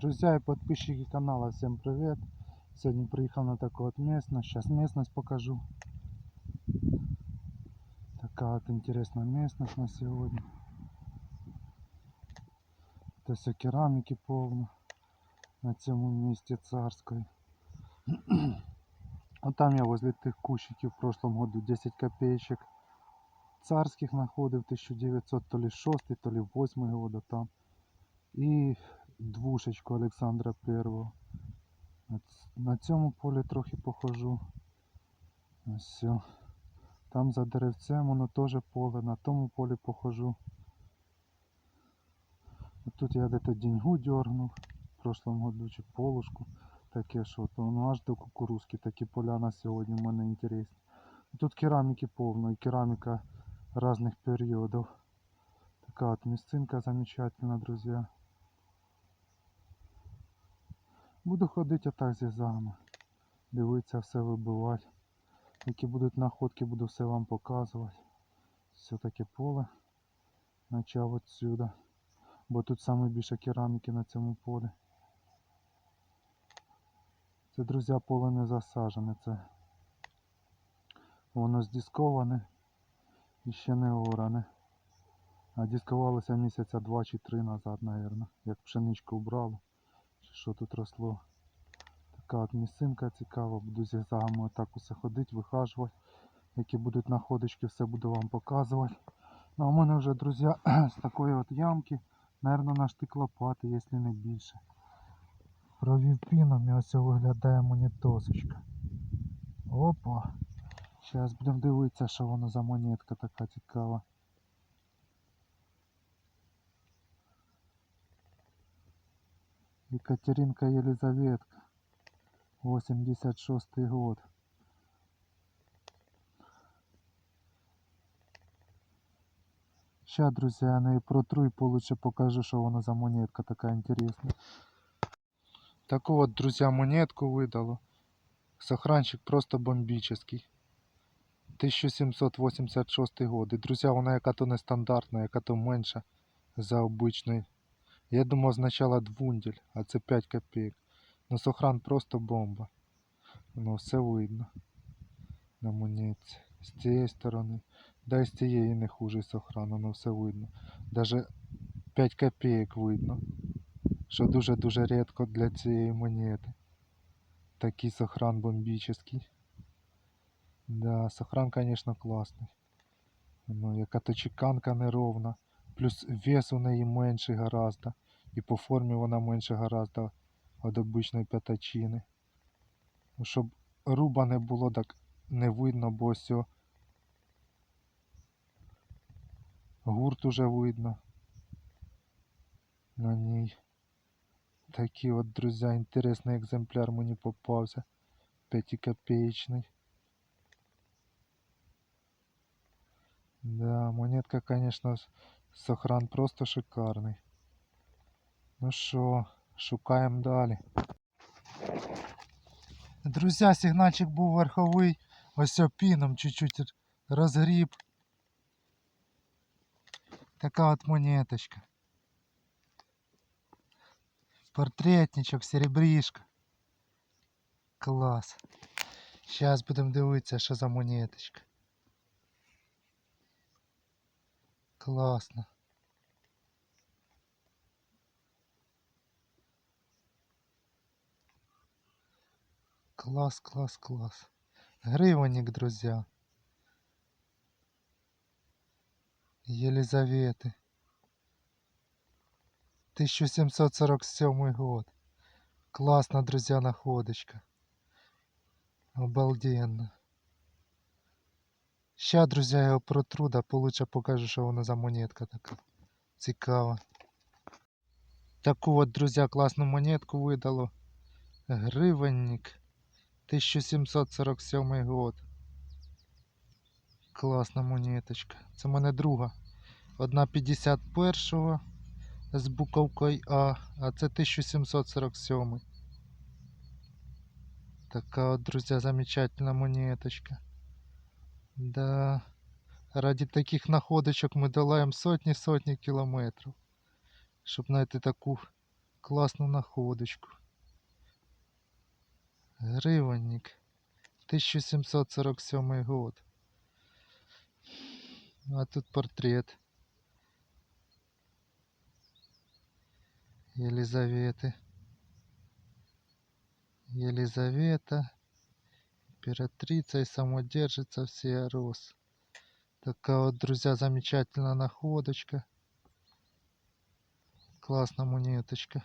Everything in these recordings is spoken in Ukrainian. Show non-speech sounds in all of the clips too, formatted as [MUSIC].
Друзья и подписчики канала, всем привет! Сегодня приехал на такую вот местность. Сейчас местность покажу. Такая вот интересная местность на сегодня. Это все керамики повно на цьому місті царської. [CLEARS THROAT] А там я возле тих кущиків в прошлом году 10 копеечек царських знаходив 1900 то ли 6, то ли 8 года там. І двушечку Олександра Первого. На цьому полі трохи похожу. Ось. Там за деревцем воно теж поле, на тому полі похожу. Тут я десь деньгу дергнув в прошлом году чи полушку. Таке що, то воно аж до кукурузки, такі поля на сьогодні в мене інтересні. Тут кераміки повно і кераміка різних періодів. Така от місцинка замечательна, друзья. Буду ходити отак з язами. Дивитися, все вибивати. Які будуть находки, буду все вам показувати. Все таке поле. Начав отсюда. Бо тут саме більше кераміки на цьому полі. Це, друзі, поле не засажене. Це воно здісковане і ще не оране. А дискувалося місяця два чи три назад, мабуть, як пшеничку убрали. Що тут росло. Така от місцинка цікава, буду з язагами отак усе ходити, вихажувати. Які будуть находочки, все буду вам показувати. Ну а у мене вже, друзі, [CLEARS THROAT] з такої от ямки, мабуть, на штик лопати, якщо не більше. Провів піном і ось виглядає монетосочка. Опа. Зараз будемо дивитися, що воно за монетка така цікава. Екатеринка Елизаветка. 86 год. Сейчас, друзья, я неї протру и получше покажу, что вона за монетка такая интересная. Таку вот, друзья, монетку выдало. Сохранчик просто бомбический. 1786 год. І, друзі, вона яка то нестандартна, яка то менша за обичний. Я думав спочатку двундель, а це 5 копійок. Ну сохран просто бомба. Воно все видно. На монетці. З цієї сторони. Да і з цієї не хуже сохран, воно все видно. Даже 5 копійок видно. Що дуже-дуже рідко для цієї монети. Такий сохран бомбічний. Да, сохран, конечно, класний. Ну, яка то чеканка неровна. Плюс вес у неї менший гораздо. І по формі вона менше гораздо від обичної п'ятачини. Ну, Щоб руба не було, так не видно, бо ось гурт уже видно на ній. Такий от, друзі, інтересний екземпляр мені попався. П'ятикопеечний. Да, монетка, конечно, сохран просто шикарний. Ну що, шукаємо далі. Друзі, сигнальчик був верховий, ось піном чуть-чуть розгріб. Така от монеточка. Портретничок, серебрішка. Клас. Зараз будемо дивитися, що за монеточка. Класно. Класс, класс, класс. Гривенник, друзья. Елизаветы. 1747 год. Классно, друзья, находочка. Обалденно. Ща, друзі, я його протру, да получше покажу, що воно за монетка така. Цікава. Таку от, друзі, класну монетку видало. Гривенник. 1747 год. Класна монеточка. Це в мене друга. Одна 51-го з буковкою А, а це 1747. Така от, друзі, замечательна монеточка. Да. Ради таких находочок ми долаємо сотні-сотні кілометрів. Щоб знайти таку класну находочку. Гривенник. 1747 год. А тут портрет. Елизаветы. Елизавета. Императрица и самодержица всея Рос. Такая вот, друзья, замечательная находочка. Класна монеточка.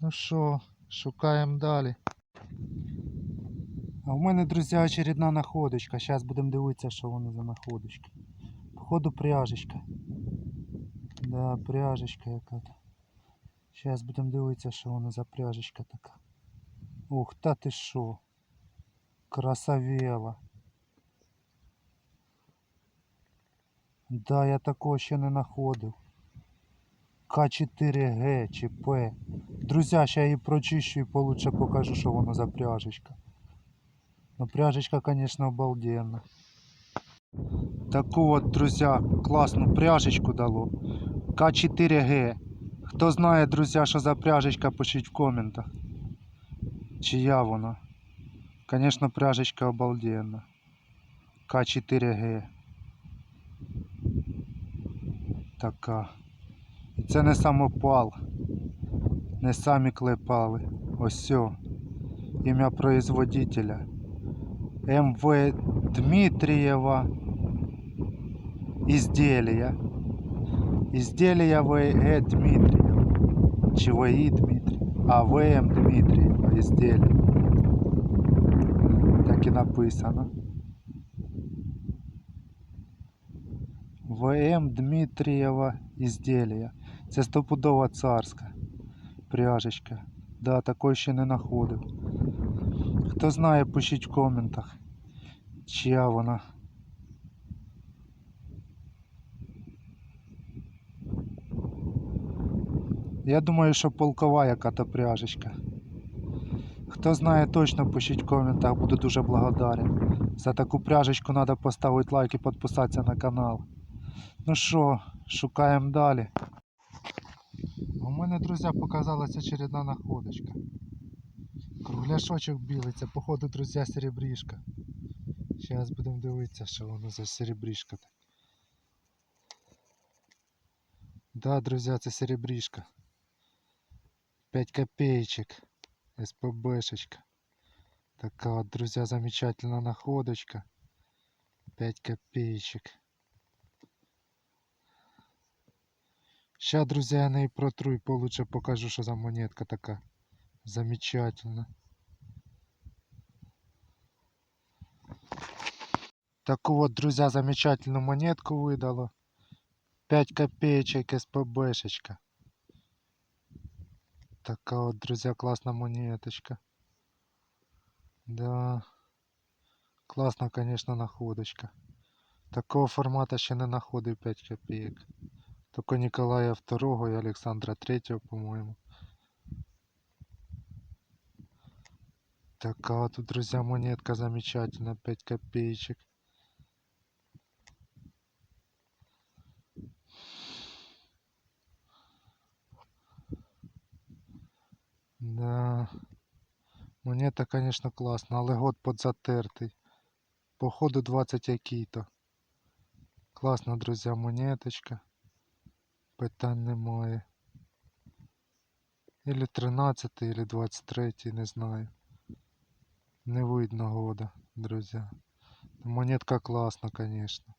Ну що, шукаємо далі. А в мене, друзі, очередна находочка. Зараз будемо дивитися, що воно за находочка. Походу пряжечка. Да, пряжечка яка-то. Зараз будемо дивитися, що воно за пряжечка така. Ух, та ти що. Красавела. Да, я такого ще не знаходив. К4Г чи П. Друзі, ще її прочищу і получше покажу, що воно за пряжечка. Ну, пряжечка, конечно, обалденна. Таку от, друзі, класну пряжечку дало. К4Г. Хто знає, друзі, що за пряжечка, пишіть в коментах. Чия вона? Конечно, пряжечка обалденна. К4Г. Така. І це не самопал. Не самі клепали. Ось сьо. Ім'я производителя. МВ Дмитрієва. Ізделія. Ізделія ВЕ Дмитрієва. Чи ВІ Дмитрієва. А ВМ Дмитрієва. Ізделія. Так і написано. ВМ Дмитрієва ізделія. Це стопудова царська пряжечка. Да, такої ще не знаходив. Хто знає, пишіть в коментах, чия вона. Я думаю, що полкова яка-то пряжечка. Хто знає точно, пишіть в коментах, буду дуже благодарен. За таку пряжечку треба поставити лайк і підписатися на канал. Ну що, шукаємо далі. У мене, друзі, показалась очередна находочка. Кругляшочок білий, це походу, друзі, серебрішка. Зараз будемо дивитися, що воно за серебрішка. так. Да, друзі, це серебрішка. 5 копеечек. СПБшечка. Така от, друзі, замечательна находочка. 5 копеечек. Ща, друзі, я неї протру і получше покажу, що за монетка така. Замечательно. Таку от, друзі, замечательну монетку видало. 5 копеечек СПБшечка. Така от, друзі, класна монеточка. Да. Класна, конечно, находочка. Такого формата ще не находив 5 копеек. Только Николая II и Александра III, по-моему. Такая тут, друзья, монетка замечательная, 5 копеечек. Да. Монета, конечно, класна, але год подзатертий. Походу 20 який-то. Класна, друзі, монеточка. Питань немає. Или 13, или 23, не знаю. Не видно года, друзі. Монетка класна, конечно.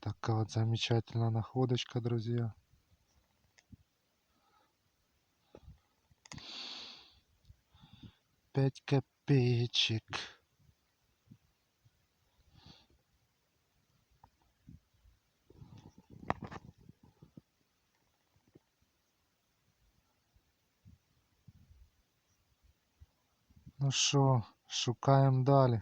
Така вот замечательная находочка, друзья. Пять копеечек. Ну що, шукаємо далі.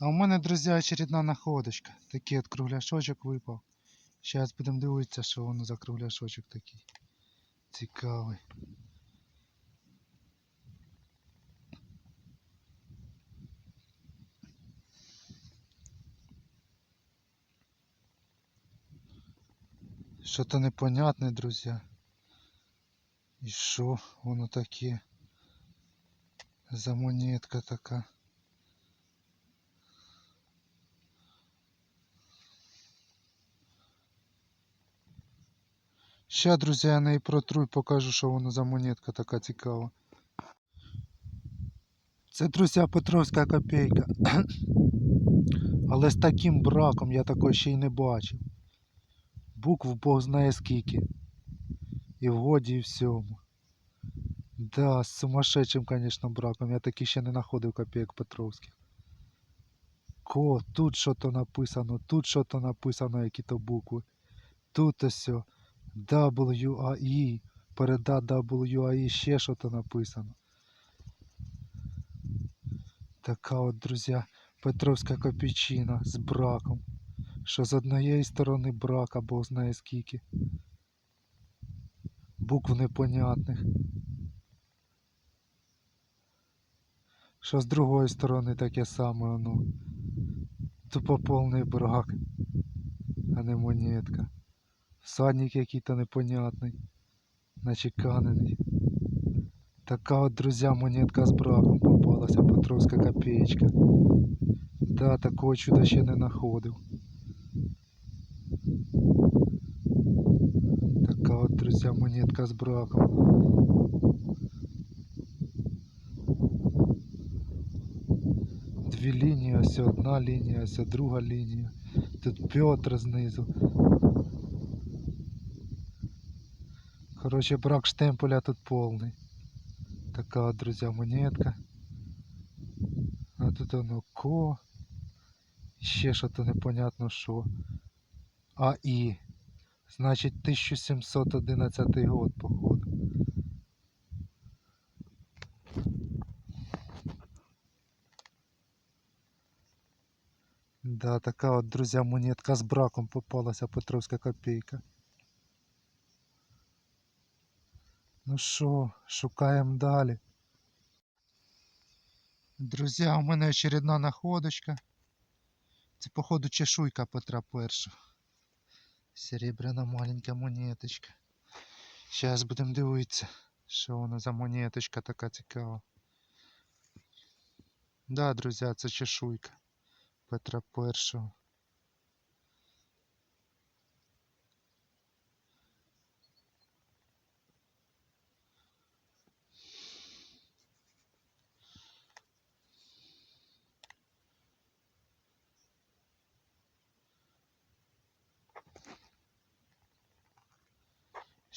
А у мене, друзі, очередна находочка. Такий от кругляшочок випав. Зараз будемо дивитися, що воно за кругляшочок такий. Цікавий. Що-то непонятне, друзі. І що воно таке? За монетка така. Ща, друзі, я неї протру і покажу, що воно за монетка така цікава. Це, друзі, Петровська копійка. [CLEARS THROAT] Але з таким браком я такого ще й не бачив. Букв Бог знає скільки. І в годі, і всьому. Да, з сумасшедшим, конечно, браком. Я таки ще не знаходив копійок Петровських. Ко, тут що-то написано, тут що-то написано, які то букви. Тут ось. о, WAI. Переда WAI ще що-то написано. Така от, друзі, Петровська копійчина з браком. Що з однієї сторони брак, а Бог знає скільки. Букв непонятних. Що з другої сторони таке саме воно. Тупо повний брак, а не монетка. Всадник який-то непонятний, начеканений. Така от, друзі, монетка з браком попалася, Петровська копеечка. Да, такого чуда ще не знаходив. Така от, друзі, монетка з браком. Дві лінії, ось одна лінія, ось друга лінія. Тут Петр знизу. Короче, брак штемпеля тут повний. Така от, друзі, монетка. А тут воно ко. Ще що-то непонятно що. АІ. Значить 1711 год, походу. Да, така от, друзі, монетка з браком попалася Петровська копійка. Ну що, шукаємо далі. Друзі, у мене очередна находочка. Це, походу, чешуйка Петра Першого. Серебряна маленька монеточка. Зараз будемо дивитися, що воно за монеточка така цікава. Да, друзі, це чешуйка Петра Першого.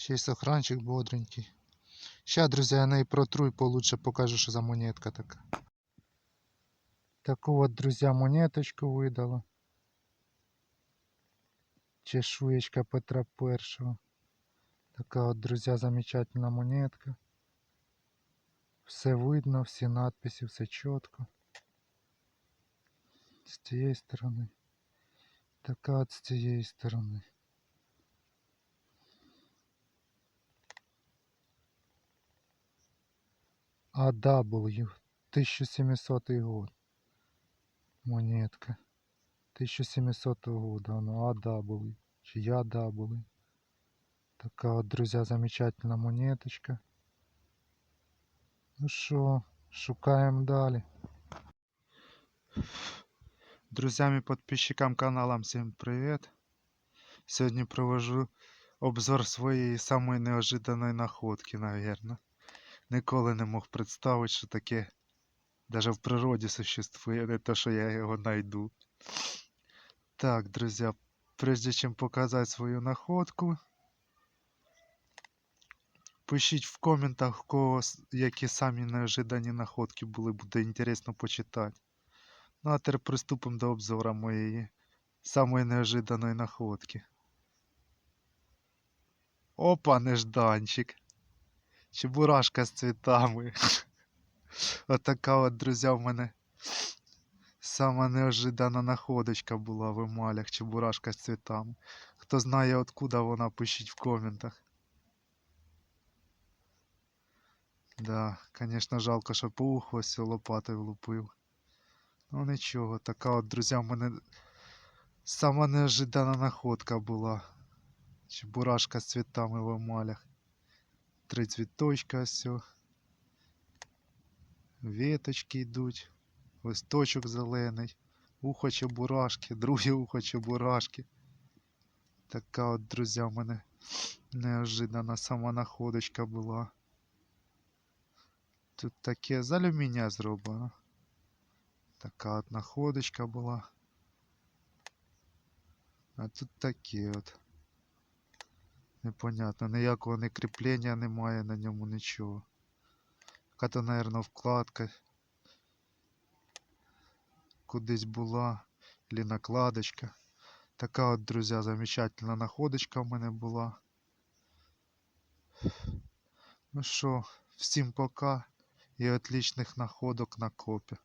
Ще й сохранчик бодренький. Ща, друзі, я неї протру і получше покажу, що за монетка така. Таку от, друзі, монеточку видала. Чешуєчка Петра Першого. Така от, друзі, замечательна монетка. Все видно, всі надписи, все чітко. З цієї сторони. Така от з цієї сторони. AW 1700 год. Монетка. 1700 года. Оно AW. Чи я W. Така от, друзья, замечательна монеточка. Ну що, шукаємо далі. Друзьям і подписчикам канала всім привіт. Сьогодні провожу обзор своєї самої неожиданної находки, наверное. Ніколи не мог представити, що таке даже в природі существує, не то, що я його найду. Так, друзі, прежде чим показати свою находку, пишіть в коментах, кого які самі неожидані находки були, буде інтересно почитати. Ну а тепер приступимо до обзору моєї самої неожиданої находки. Опа, нежданчик. Чебурашка з цвітами. Отака от, друзі, в мене сама неожидана находочка була в емалях, чебурашка з цвітами. Хто знає откуда вона, пишіть в коментах. Да, звісно, жалко, що по уху ось лопатою влупив. Ну нічого, така от, друзі, в мене сама неожидана находка була. Чебурашка з цвітами в емалях. Три цвіточка о. Веточки йдуть. Листочок зелений. Ухо чебурашки, друге ухо чебурашки. Така от, друзі, в мене неожиданна сама находочка була. Тут таке з алюмінія зроблено. Така от находочка була. А тут таке от. Непонятно, ніякого не кріплення немає на ньому нічого. Яка-то, напевно, вкладка. Кудись була. Или накладочка. Така от, друзі, замечательна находочка в мене була. Ну що, всім пока і отличних находок на копі.